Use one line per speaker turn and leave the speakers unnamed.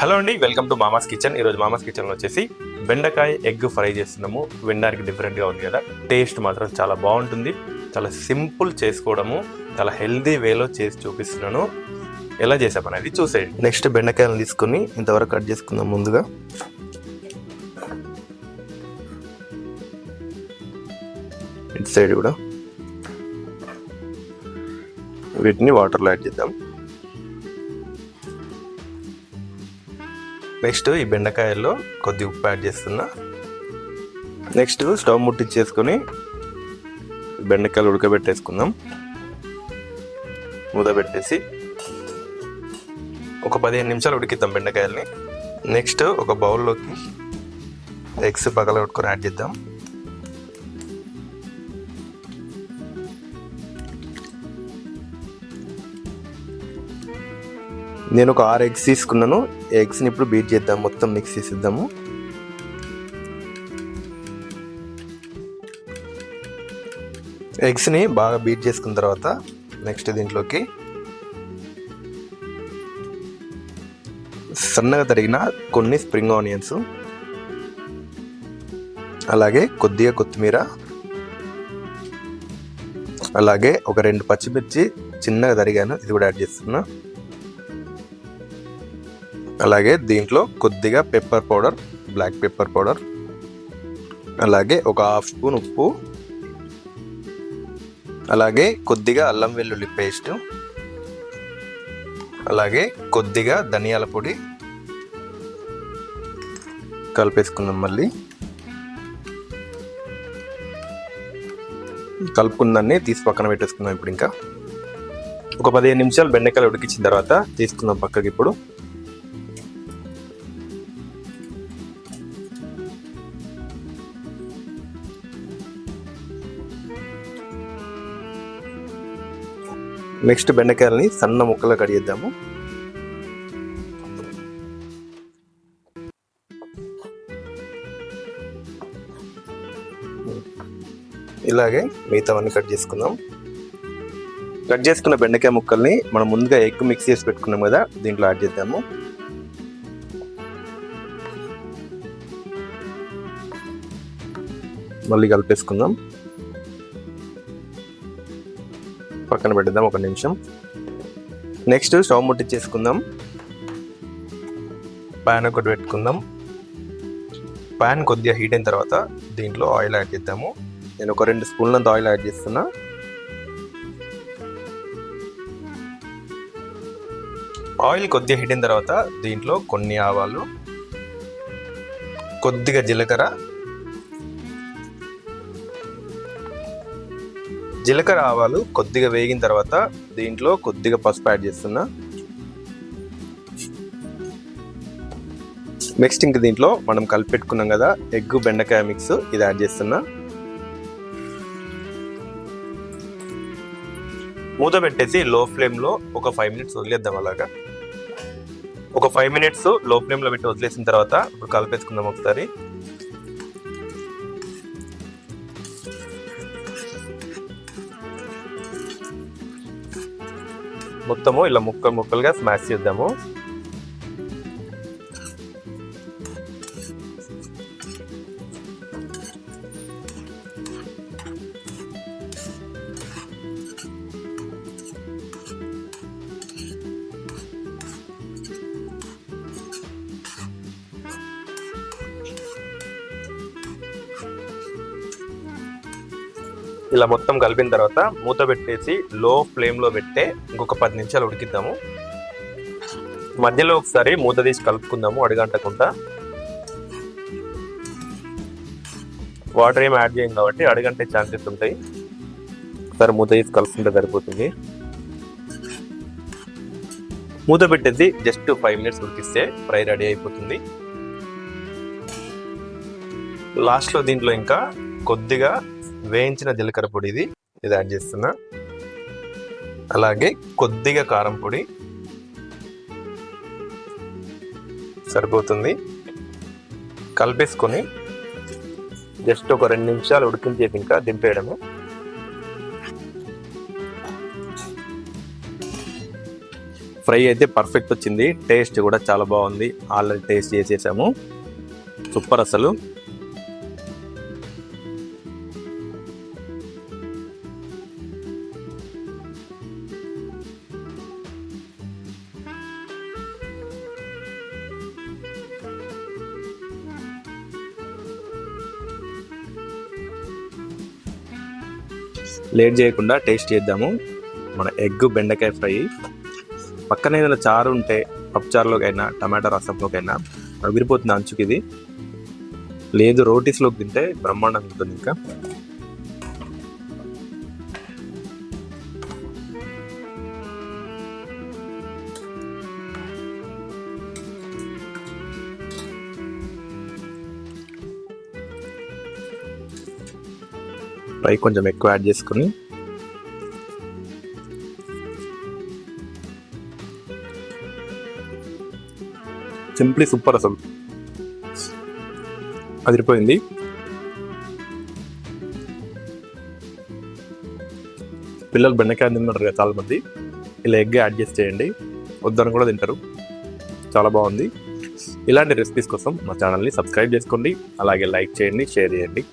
Hello అండి welcome to మామాస్ kitchen. ఈరోజు మామాస్ కిచెన్లో వచ్చేసి బెండకాయ ఎగ్ ఫ్రై చేస్తున్నాము. వినడానికి డిఫరెంట్గా ఉంది కదా. టేస్ట్ మాత్రం చాలా బాగుంటుంది. చాలా సింపుల్ చేసుకోవడము చాలా హెల్దీ వేలో చేసి చూపిస్తున్నాను. ఎలా చేసామనేది చూసేయండి. నెక్స్ట్ బెండకాయలు తీసుకొని ఇంతవరకు కట్ చేసుకుందాం ముందుగా. ఇటు సైడ్ కూడా వీటిని వాటర్లో యాడ్ చేద్దాం. నెక్స్ట్ ఈ బెండకాయల్లో కొద్ది ఉప్పు యాడ్ చేస్తున్నా. నెక్స్ట్ స్టవ్ ముట్టించేసుకొని బెండకాయలు ఉడకబెట్టేసుకుందాం. మూత పెట్టేసి ఒక పదిహేను నిమిషాలు ఉడికిద్దాం బెండకాయల్ని. నెక్స్ట్ ఒక బౌల్లోకి ఎగ్స్ పగల కొట్టుకొని యాడ్ చేద్దాం. నేను ఒక ఆరు ఎగ్స్ తీసుకున్నాను. ఎగ్స్ని ఇప్పుడు బీట్ చేద్దాం. మొత్తం మిక్స్ చేసిద్దాము. ఎగ్స్ని బాగా బీట్ చేసుకున్న తర్వాత నెక్స్ట్ దీంట్లోకి సన్నగా తరిగిన కొన్ని స్ప్రింగ్ ఆనియన్స్ అలాగే కొద్దిగా కొత్తిమీర అలాగే ఒక రెండు పచ్చిమిర్చి చిన్నగా తరిగాను. ఇది కూడా యాడ్ చేస్తున్నా. అలాగే దీంట్లో కొద్దిగా pepper powder black pepper powder అలాగే ఒక హాఫ్ స్పూన్ ఉప్పు అలాగే కొద్దిగా అల్లం వెల్లుల్లి పేస్ట్ అలాగే కొద్దిగా ధనియాల పొడి కలిపేసుకుందాం మళ్ళీ. కలుపుకుందాన్ని తీసి పక్కన పెట్టేసుకుందాం ఇప్పుడు ఇంకా. ఒక పదిహేను నిమిషాలు బెండకాయలు ఉడికించిన తర్వాత తీసుకుందాం పక్కకి ఇప్పుడు. నెక్స్ట్ బెండకాయలని సన్న ముక్కలు కడిగేద్దాము ఇలాగే మిగతావన్నీ కట్ చేసుకుందాం. కట్ చేసుకున్న బెండకాయ ముక్కల్ని మనం ముందుగా ఎగ్ మిక్స్ చేసి పెట్టుకున్నాం కదా దీంట్లో యాడ్ చేద్దాము. మళ్ళీ కలిపేసుకుందాం. పక్కన పెడదాం ఒక నిమిషం. నెక్స్ట్ స్టవ్ ముట్టించేసుకుందాం ప్యాన్ ఒకటి పెట్టుకుందాం. ప్యాన్ కొద్దిగా హీట్ అయిన తర్వాత దీంట్లో ఆయిల్ యాడ్ చేద్దాము. నేను ఒక రెండు స్పూన్లంత ఆయిల్ యాడ్ చేస్తున్నా. ఆయిల్ కొద్దిగా హీట్ అయిన తర్వాత దీంట్లో కొన్ని ఆవాలు కొద్దిగా జీలకర్ర జీలకర్ర ఆవాలు కొద్దిగా వేగిన తర్వాత దీంట్లో కొద్దిగా పసుపు యాడ్ చేస్తున్నా. నెక్స్ట్ ఇంక దీంట్లో మనం కలిపి పెట్టుకున్నాం కదా ఎగ్ బెండకాయ మిక్స్ ఇది యాడ్ చేస్తున్నా. మూత పెట్టేసి లో ఫ్లేమ్లో ఒక ఫైవ్ మినిట్స్ వదిలేద్దాం అలాగా. ఒక ఫైవ్ మినిట్స్లో ఫ్లేమ్లో పెట్టి వదిలేసిన తర్వాత ఇప్పుడు కలిపేసుకుందాం ఒకసారి. మొత్తము ఇలా ముక్కలు ముక్కలుగా స్మాష్ చేద్దాము. ఇలా మొత్తం కలిపిన తర్వాత మూత పెట్టేసి లో ఫ్లేమ్లో పెట్టే ఇంకొక పది నిమిషాలు ఉడికిద్దాము. మధ్యలో ఒకసారి మూత తీసి కలుపుకుందాము అడుగంటకుండా. వాటర్ ఏం యాడ్ చేయం కాబట్టి అడుగంటే ఛాన్సెస్ ఉంటాయి. ఒకసారి మూత తీసి కలుపుకుంటే సరిపోతుంది. మూత పెట్టేసి జస్ట్ ఫైవ్ మినిట్స్ ఉడికిస్తే ఫ్రై రెడీ అయిపోతుంది. లాస్ట్లో దీంట్లో ఇంకా కొద్దిగా వేయించిన జీలకర్ర పొడి ఇది. ఇది యాడ్ చేస్తున్నా. అలాగే కొద్దిగా కారం పొడి. సరిపోతుంది. కలిపేసుకొని జస్ట్ ఒక రెండు నిమిషాలు ఉడికించేసి ఇంకా దింపేయడము. ఫ్రై అయితే పర్ఫెక్ట్ వచ్చింది. టేస్ట్ కూడా చాలా బాగుంది. ఆల్రెడీ టేస్ట్ చేసేసాము. సూపర్ అసలు. లేట్ చేయకుండా టేస్ట్ చేద్దాము. మన ఎగ్ బెండకాయ ఫ్రై. పక్కన ఏదైనా చారు ఉంటే పప్పుచారులోకైనా టమాటా రసంలోకైనా అవిరిపోతుంది అంచుకి ఇది లేదు రోటీస్లోకి తింటే బ్రహ్మాండంగా ఉంటుంది ఇంకా. ఫ్రై కొంచెం ఎక్కువ యాడ్ చేసుకుని సింప్లీ సూపర్ అసలు. అదిరిపోయింది. పిల్లలు బెండకాయ తింటున్నారు కదా చాలామంది. ఇలా ఎగ్ యాడ్ చేసి చేయండి. వద్దని కూడా తింటారు. చాలా బాగుంది. ఇలాంటి రెసిపీస్ కోసం మా ఛానల్ని సబ్స్క్రైబ్ చేసుకోండి. అలాగే లైక్ చేయండి షేర్ చేయండి.